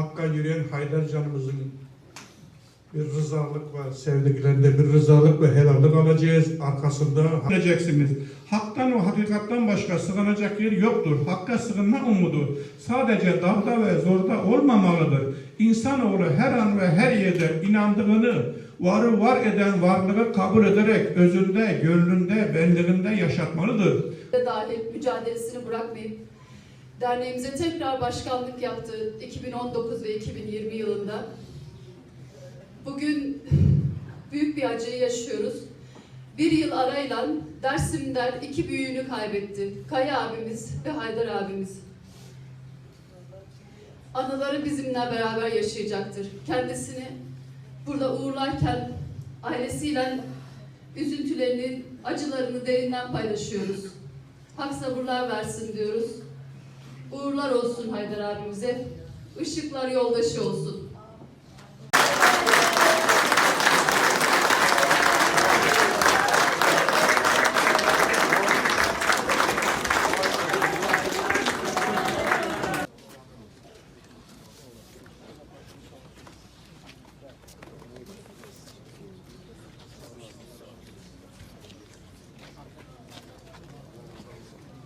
Hakka yürüyen Haydar canımızın bir rızalık var. Sevdiklerinde bir rızalık ve helallik alacağız. Arkasında bileceksiniz. Haktan ve hakikattan başka sığınacak yer yoktur. Hakka sığınma umudu sadece dağda ve zorda olmamalıdır. İnsanoğlu her an ve her yerde inandığını varı var eden varlığı kabul ederek özünde, gönlünde, benliğinde yaşatmalıdır. dahil mücadelesini bırakmayıp derneğimize tekrar başkanlık yaptı 2019 ve 2020 yılında. Bugün büyük bir acıyı yaşıyoruz. Bir yıl arayla Dersim'den iki büyüğünü kaybetti. Kaya abimiz ve Haydar abimiz. Anıları bizimle beraber yaşayacaktır. Kendisini burada uğurlarken ailesiyle üzüntülerini, acılarını derinden paylaşıyoruz. Hak sabırlar versin diyoruz. Uğurlar olsun Haydar abimize. Işıklar yoldaşı olsun.